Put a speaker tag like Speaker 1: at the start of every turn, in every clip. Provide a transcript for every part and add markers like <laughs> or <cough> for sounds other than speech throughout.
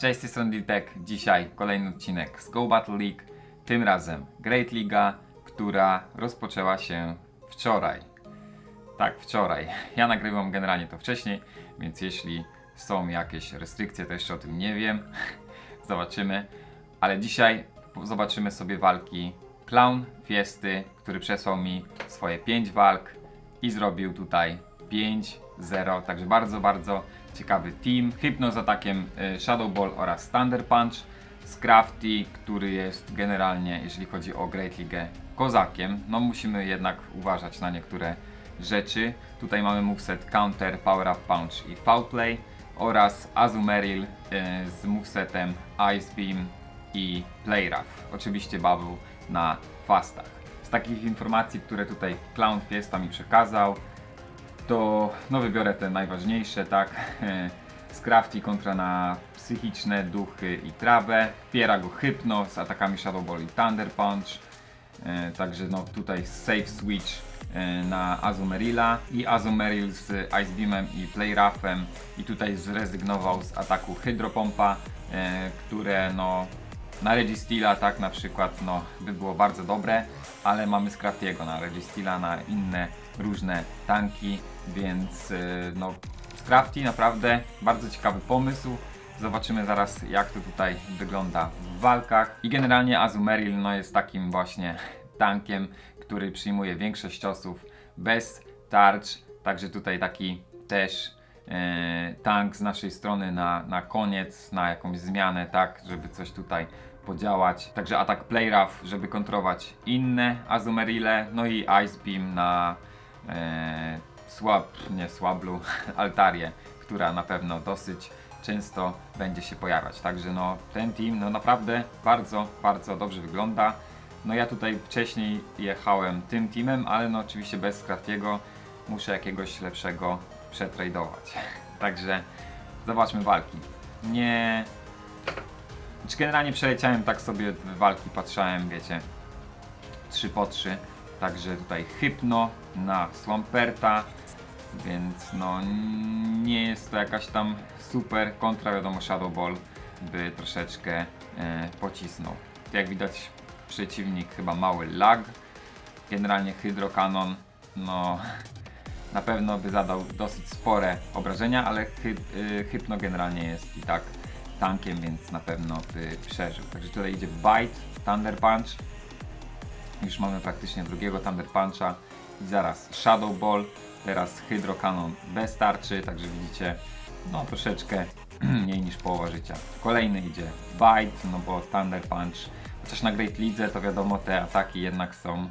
Speaker 1: Cześć, z tej. Dzisiaj kolejny odcinek z Go Battle League. Tym razem Great Liga, która rozpoczęła się wczoraj. Tak, wczoraj. Ja nagrywam generalnie to wcześniej, więc jeśli są jakieś restrykcje, to jeszcze o tym nie wiem. <laughs> Zobaczymy. Ale dzisiaj zobaczymy sobie walki Clown Fiesty, który przesłał mi swoje 5 walk i zrobił tutaj 5-0. Także bardzo, bardzo ciekawy team. Hypno z atakiem y, Shadow Ball oraz Thunder Punch. Scrafty, który jest generalnie, jeżeli chodzi o Great League, kozakiem. No musimy jednak uważać na niektóre rzeczy. Tutaj mamy moveset Counter, Power Up Punch i Foul Play oraz Azumarill y, z movesetem Ice Beam i Play Rough. Oczywiście Bubble na fastach. Z takich informacji, które tutaj Clown Fiesta mi przekazał, to no wybiorę te najważniejsze, tak? <laughs> Scrafty kontra na psychiczne duchy i trawę. Wspiera go Hypno z atakami Shadow Ball i Thunder Punch. E, Także no tutaj safe switch e, na Azumerilla i Azumerill z Ice Beamem i Play Roughem i tutaj zrezygnował z ataku Hydropompa, e, które no na Registila tak na przykład no by było bardzo dobre, ale mamy Scraftiego na Registila, na inne różne tanki, więc e, no Scrafty naprawdę bardzo ciekawy pomysł. Zobaczymy zaraz jak to tutaj wygląda w walkach. I generalnie Azumarill no, jest takim właśnie <laughs> tankiem, który przyjmuje większość ciosów bez tarcz. Także tutaj taki też e, tank z naszej strony na, na koniec, na jakąś zmianę, tak, żeby coś tutaj podziałać. Także atak Play Rough, żeby kontrować inne Azumerile, no i Ice Beam na e, słab, nie słablu, <laughs> altarię, która na pewno dosyć często będzie się pojawiać. Także no ten team no naprawdę bardzo, bardzo dobrze wygląda. No ja tutaj wcześniej jechałem tym teamem, ale no oczywiście bez Craftiego muszę jakiegoś lepszego przetradować. <laughs> Także zobaczmy walki. Nie... Czy generalnie przeleciałem tak sobie walki, patrzałem, wiecie, 3 po 3. Także tutaj Hypno na Swamperta, więc no nie jest to jakaś tam super kontra, wiadomo Shadow Ball by troszeczkę e, pocisnął. Jak widać przeciwnik chyba mały lag. Generalnie Hydro Cannon no <laughs> na pewno by zadał dosyć spore obrażenia, ale hy, y, Hypno generalnie jest i tak tankiem, więc na pewno by przeżył. Także tutaj idzie Bite, Thunder Punch. Już mamy praktycznie drugiego Thunder Puncha i zaraz Shadow Ball, teraz Hydro Cannon bez tarczy, także widzicie no troszeczkę <clears throat> mniej niż połowa życia. Kolejny idzie Bite, no bo Thunder Punch, chociaż na Great League to wiadomo te ataki jednak są <laughs>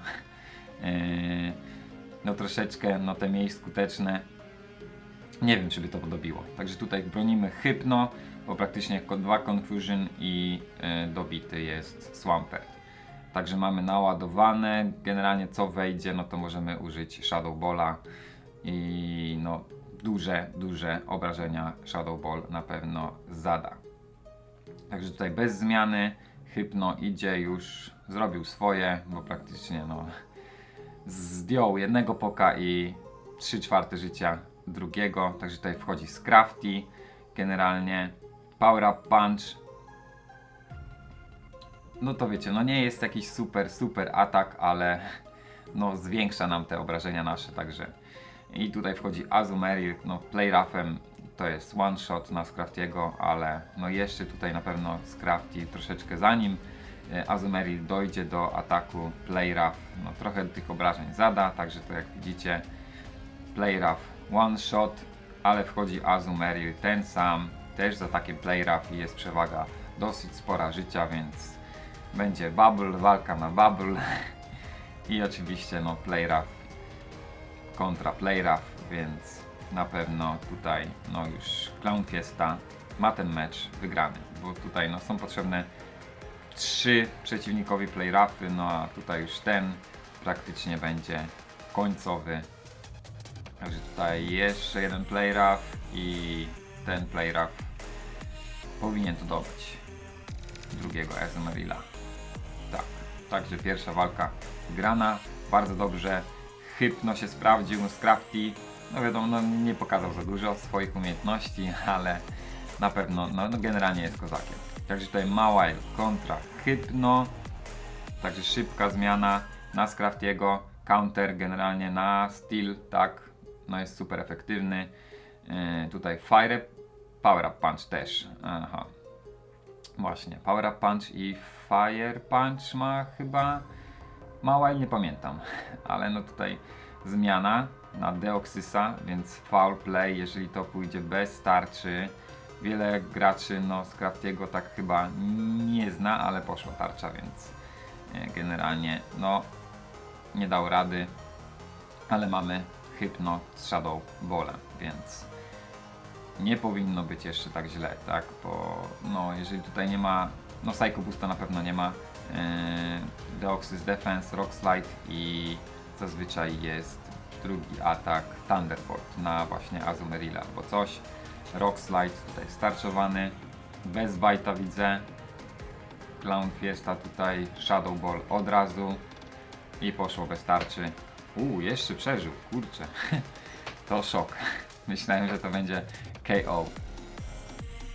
Speaker 1: yy, no troszeczkę no te mniej skuteczne. Nie wiem czy by to podobiło. Także tutaj bronimy Hypno, bo praktycznie dwa Confusion i yy, dobity jest Swampert. Także mamy naładowane. Generalnie co wejdzie, no to możemy użyć Shadow Balla i no duże, duże obrażenia Shadow Ball na pewno zada. Także tutaj bez zmiany Hypno idzie już, zrobił swoje, bo praktycznie no zdjął jednego poka i 3 czwarte życia drugiego. Także tutaj wchodzi Scrafty, generalnie Power Up Punch, no to wiecie, no nie jest jakiś super, super atak, ale <laughs> no zwiększa nam te obrażenia nasze, także. I tutaj wchodzi Azumarill, no Play Roughem to jest one shot na Scraftiego, ale no jeszcze tutaj na pewno Scrafty troszeczkę zanim e, Azumarill dojdzie do ataku Play Rough, no trochę tych obrażeń zada, także to jak widzicie Play Rough one shot, ale wchodzi Azumarill ten sam, też z atakiem Play Rough i jest przewaga dosyć spora życia, więc będzie bubble, walka na bubble <laughs> i oczywiście no Play Rough kontra Play Rough, więc na pewno tutaj no już Clown Fiesta ma ten mecz wygrany, bo tutaj no są potrzebne trzy przeciwnikowi Play Roughy, no a tutaj już ten praktycznie będzie końcowy. Także tutaj jeszcze jeden Play Rough i ten Play Rough powinien to dobyć drugiego Ezumerilla. Tak, także pierwsza walka grana, bardzo dobrze. Hypno się sprawdził, Scrafty, no wiadomo, no nie pokazał za dużo swoich umiejętności, <laughs> ale na pewno, no, no generalnie jest kozakiem. Także tutaj Mawile kontra Hypno, także szybka zmiana na Scraftiego, counter generalnie na Steel, tak, no jest super efektywny. Yy, tutaj Fire, Power Up Punch też, aha. Właśnie, Power Up Punch i Fire Punch ma chyba Mawile, nie pamiętam, <laughs> ale no tutaj zmiana na Deoxysa, więc foul play, jeżeli to pójdzie bez tarczy. Wiele graczy no, z Craftiego tak chyba nie zna, ale poszła tarcza, więc e, generalnie no nie dał rady, ale mamy Hypno Shadow Ballem, więc nie powinno być jeszcze tak źle, tak? Bo no, jeżeli tutaj nie ma, no Psycho Boosta na pewno nie ma, yy, Deoxys Defense, Rock Slide i zazwyczaj jest drugi atak Thunderbolt na właśnie Azumerilla albo coś. Rock Slide tutaj starczowany, bez bajta widzę. Clown Fiesta tutaj, Shadow Ball od razu i poszło bez tarczy. Uuu, jeszcze przeżył, kurczę. <laughs> to szok. Myślałem, że to będzie KO.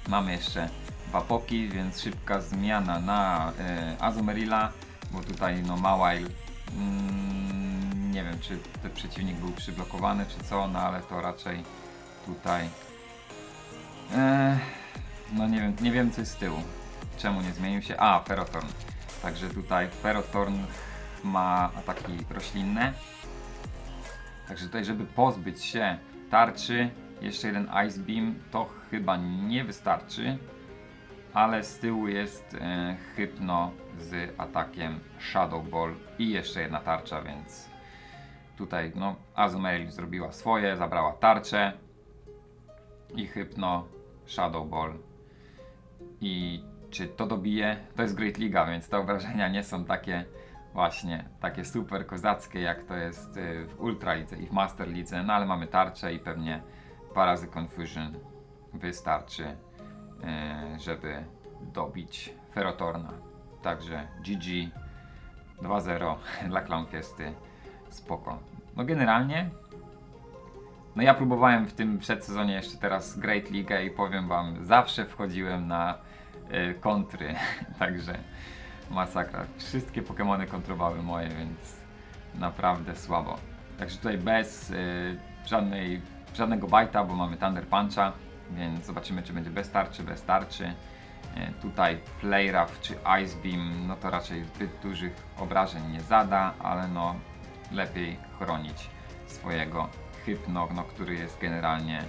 Speaker 1: Mamy jeszcze Wapoki, więc szybka zmiana na y, Azumerilla, bo tutaj no Mawile mm, nie wiem czy ten przeciwnik był przyblokowany czy co, no ale to raczej tutaj e, no nie wiem, nie wiem co jest z tyłu. Czemu nie zmienił się? A, Ferrotorn. Także tutaj Ferrotorn ma ataki roślinne. Także tutaj, żeby pozbyć się tarczy, jeszcze jeden Ice Beam, to chyba nie wystarczy. Ale z tyłu jest e, Hypno z atakiem Shadow Ball i jeszcze jedna tarcza, więc tutaj no, Azumarill zrobiła swoje, zabrała tarczę i Hypno, Shadow Ball. I czy to dobije? To jest Great Liga, więc te obrażenia nie są takie właśnie, takie super kozackie jak to jest y, w Ultra Lidze i w Master Lidze, no ale mamy tarczę i pewnie dwa razy Confusion wystarczy, żeby dobić Ferrotorna. Także GG 2-0 <laughs> dla Clownfiesty, spoko. No generalnie no ja próbowałem w tym przedsezonie jeszcze teraz Great League i powiem wam, zawsze wchodziłem na y, kontry, <laughs> także masakra. Wszystkie Pokémony kontrowały moje, więc naprawdę słabo. Także tutaj bez y, żadnej, żadnego bajta, bo mamy Thunder Puncha, więc zobaczymy czy będzie bez tarczy, bez tarczy. Y, tutaj Playrough czy Ice Beam, no to raczej zbyt dużych obrażeń nie zada, ale no lepiej chronić swojego Hypno, no, który jest generalnie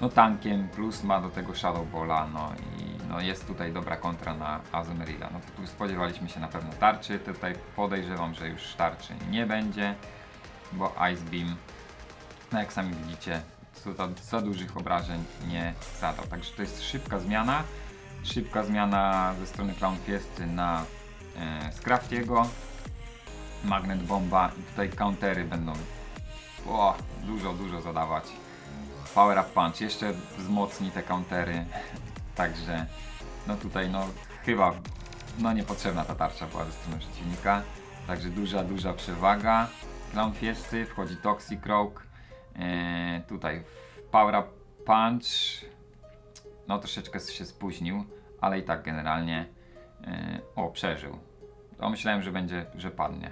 Speaker 1: no, tankiem, plus ma do tego Shadow Balla, no i no, jest tutaj dobra kontra na Azumerilla. No tu spodziewaliśmy się na pewno tarczy, tutaj podejrzewam, że już tarczy nie będzie, bo Ice Beam, no jak sami widzicie, za, za dużych obrażeń nie zadał. Także to jest szybka zmiana, szybka zmiana ze strony Clown Fiesty na e, Scraftiego, Magnet Bomba i tutaj countery będą o, dużo, dużo zadawać. Power Up Punch jeszcze wzmocni te countery. Także no tutaj no chyba no niepotrzebna ta tarcza była ze strony przeciwnika. Także duża, duża przewaga. Clown Fiesty, wchodzi Toxic Rogue. Eee, tutaj Power Up Punch. No troszeczkę się spóźnił, ale i tak generalnie eee, o przeżył. To myślałem, że będzie, że padnie.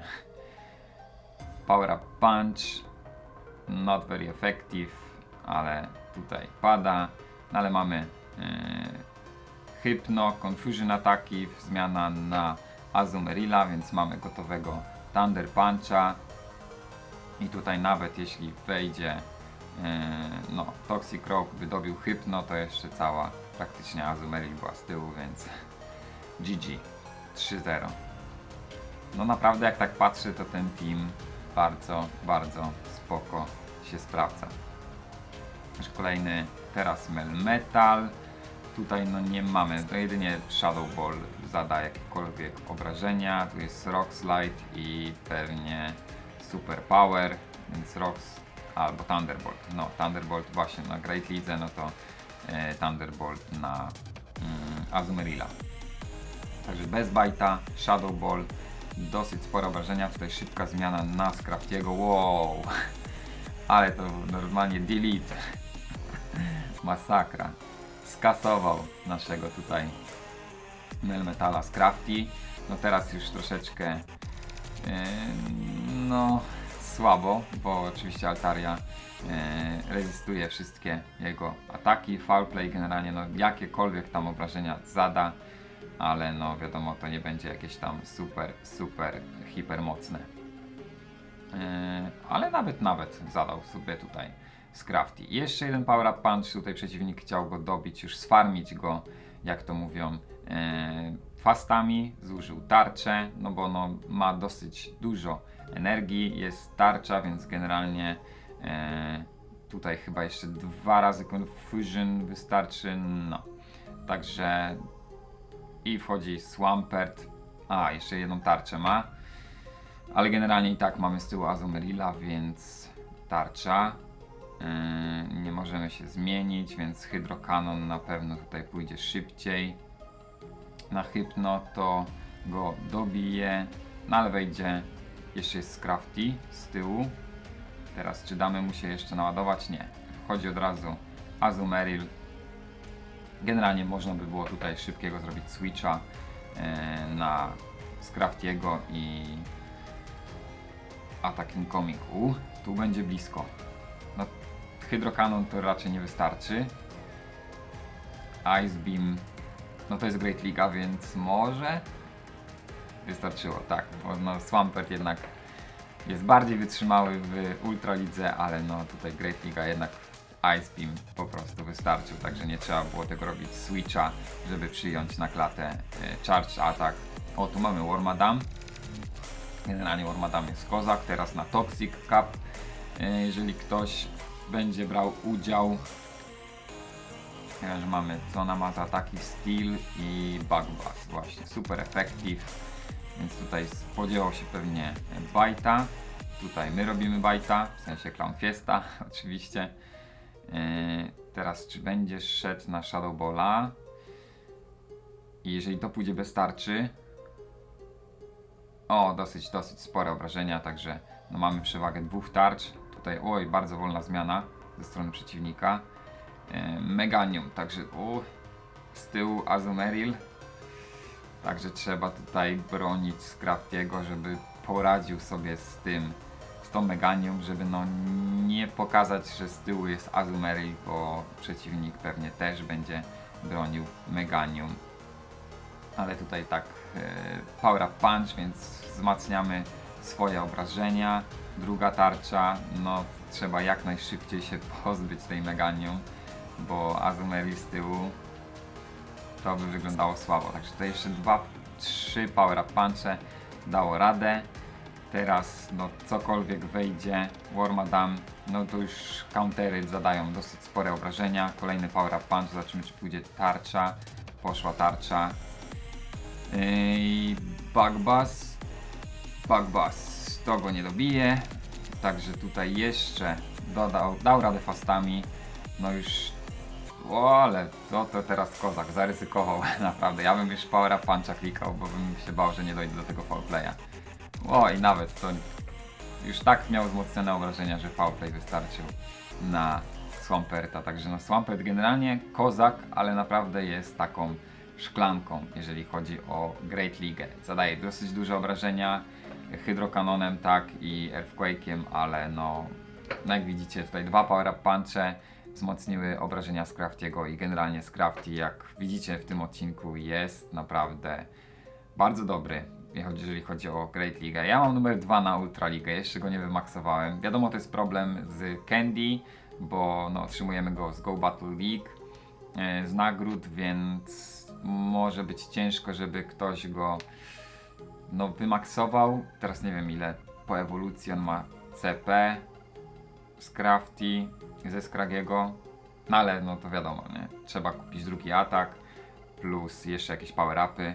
Speaker 1: Power Punch not very effective, ale tutaj pada, no ale mamy yy, Hypno, Confusion ataki, zmiana na Azumerilla, więc mamy gotowego Thunder Puncha i tutaj nawet jeśli wejdzie yy, no, Toxic Rock wydobił Hypno, to jeszcze cała praktycznie Azumerill była z tyłu, więc <laughs> GG 3-0. No naprawdę jak tak patrzę, to ten team bardzo, bardzo spoko się sprawdza. Już kolejny teraz Melmetal. Tutaj no nie mamy, to jedynie Shadow Ball zada jakiekolwiek obrażenia. Tu jest Rock Slide i pewnie Super Power, więc Rocks albo Thunderbolt. No, Thunderbolt właśnie na Great League, no to e, Thunderbolt na mm. Także bez bajta, Shadow Ball, dosyć spore obrażenia. Tutaj szybka zmiana na Scraftiego. Wow! <laughs> Ale to normalnie delete. <laughs> Masakra. skasował naszego tutaj Melmetala z Crafty. No teraz już troszeczkę yy, no słabo, bo oczywiście Altaria yy, rezystuje wszystkie jego ataki. Foul play generalnie no jakiekolwiek tam obrażenia zada, ale no wiadomo to nie będzie jakieś tam super, super, hiper mocne. Yy, ale nawet, nawet zadał sobie tutaj z Crafty. I Jeszcze jeden power up punch, tutaj przeciwnik chciał go dobić, już sfarmić go, jak to mówią, e, fastami, zużył tarczę, no bo no, ma dosyć dużo energii, jest tarcza, więc generalnie e, tutaj chyba jeszcze dwa razy Confusion wystarczy, no. Także i wchodzi Swampert, a jeszcze jedną tarczę ma, ale generalnie i tak mamy z tyłu Azumerilla, więc tarcza. Yy, nie możemy się zmienić, więc hydrokanon na pewno tutaj pójdzie szybciej. Na hypno to go dobije, no ale wejdzie. Jeszcze jest Scrafty z tyłu. Teraz czy damy mu się jeszcze naładować? Nie. Wchodzi od razu Azumeril. Generalnie można by było tutaj szybkiego zrobić switcha yy, na Scraftiego i atak incoming. U, tu będzie blisko. No, hydrokanon to raczej nie wystarczy. Ice Beam, no to jest Great Liga, więc może wystarczyło, tak, bo no Swampert jednak jest bardziej wytrzymały w Ultra Lidze, ale no tutaj Great Liga jednak Ice Beam po prostu wystarczył, także nie trzeba było tego robić switcha, żeby przyjąć na klatę e, Charge Attack. O, tu mamy Wormadam. Generalnie Wormadam jest kozak, teraz na Toxic Cup. E, Jeżeli ktoś będzie brał udział, że mamy co ona ma za ataki Steel i Bug Buzz, właśnie super effective, więc tutaj spodziewał się pewnie bajta. Tutaj my robimy bajta, w sensie Clown Fiesta <laughs> oczywiście. E, Teraz czy będzie szedł na Shadow Balla? I jeżeli to pójdzie bez tarczy, o, dosyć, dosyć spore obrażenia, także no, mamy przewagę dwóch tarcz. Tutaj, oj, bardzo wolna zmiana ze strony przeciwnika. E, Meganium, także u, z tyłu Azumeril. Także trzeba tutaj bronić Scraftiego, żeby poradził sobie z tym, z tą Meganium, żeby no nie pokazać, że z tyłu jest Azumeril, bo przeciwnik pewnie też będzie bronił Meganium ale tutaj tak e, power punch, więc wzmacniamy swoje obrażenia. Druga tarcza, no trzeba jak najszybciej się pozbyć tej Meganium, bo Azumeri z tyłu to by wyglądało słabo. Także tutaj jeszcze dwa, trzy power up punche dało radę. Teraz no cokolwiek wejdzie, Wormadam, no to już countery zadają dosyć spore obrażenia. Kolejny power up punch, zobaczymy czy pójdzie tarcza. Poszła tarcza, i Bugbus. Bugbus to go nie dobije. Także tutaj jeszcze dodał, dał radę fastami. No już. O, ale to, to teraz kozak zaryzykował <laughs> naprawdę. Ja bym już Power Up Puncha klikał, bo bym się bał, że nie dojdę do tego foul playa. O i nawet to już tak miał wzmocnione obrażenia, że foul play wystarczył na Swamperta. Także no Swampert generalnie kozak, ale naprawdę jest taką szklanką, jeżeli chodzi o Great League. Zadaje dosyć duże obrażenia hydrokanonem, tak i earthquake'iem, ale no, no jak widzicie tutaj dwa power up punche wzmocniły obrażenia Scraftiego i generalnie Scrafty, jak widzicie w tym odcinku jest naprawdę bardzo dobry, jeżeli chodzi o Great League. Ja mam numer 2 na Ultra League, jeszcze go nie wymaksowałem. Wiadomo, to jest problem z Candy, bo no, otrzymujemy go z Go Battle League e, z nagród, więc może być ciężko, żeby ktoś go no, wymaksował. Teraz nie wiem ile po ewolucji on ma CP z Crafty, ze Skragiego. No ale no to wiadomo, nie? Trzeba kupić drugi atak plus jeszcze jakieś power-upy.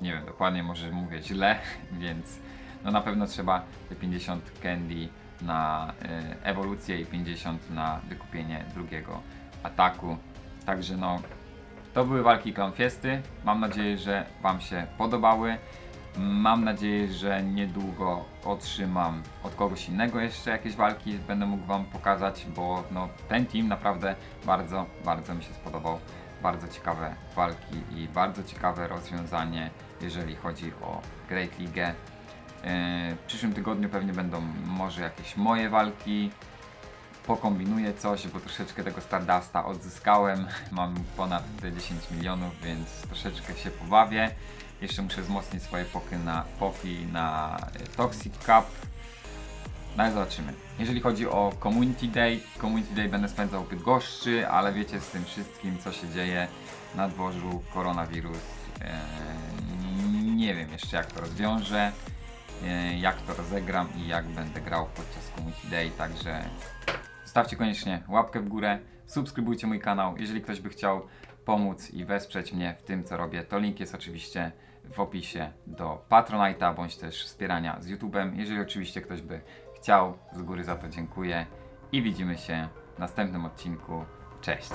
Speaker 1: Nie wiem dokładnie, może mówię źle, <laughs> więc no na pewno trzeba te 50 candy na y, ewolucję i 50 na wykupienie drugiego ataku. Także no to były walki Clown Fiesty. Mam nadzieję, że Wam się podobały. Mam nadzieję, że niedługo otrzymam od kogoś innego jeszcze jakieś walki, będę mógł Wam pokazać, bo no, ten team naprawdę bardzo, bardzo mi się spodobał. bardzo ciekawe walki i bardzo ciekawe rozwiązanie, jeżeli chodzi o Great League. W przyszłym tygodniu pewnie będą może jakieś moje walki. Pokombinuję coś, bo troszeczkę tego Stardusta odzyskałem. <laughs> Mam ponad te 10 milionów, więc troszeczkę się pobawię. Jeszcze muszę wzmocnić swoje poky na poki na e, Toxic Cup. No ale zobaczymy. Jeżeli chodzi o Community Day, Community Day będę spędzał w Bydgoszczy, ale wiecie z tym wszystkim co się dzieje na dworzu, koronawirus. Eee, nie wiem jeszcze jak to rozwiążę, eee, jak to rozegram i jak będę grał podczas Community Day, także zostawcie koniecznie łapkę w górę, subskrybujcie mój kanał, jeżeli ktoś by chciał pomóc i wesprzeć mnie w tym co robię, to link jest oczywiście w opisie do Patronite'a, bądź też wspierania z YouTube'em. Jeżeli oczywiście ktoś by chciał, z góry za to dziękuję i widzimy się w następnym odcinku. Cześć!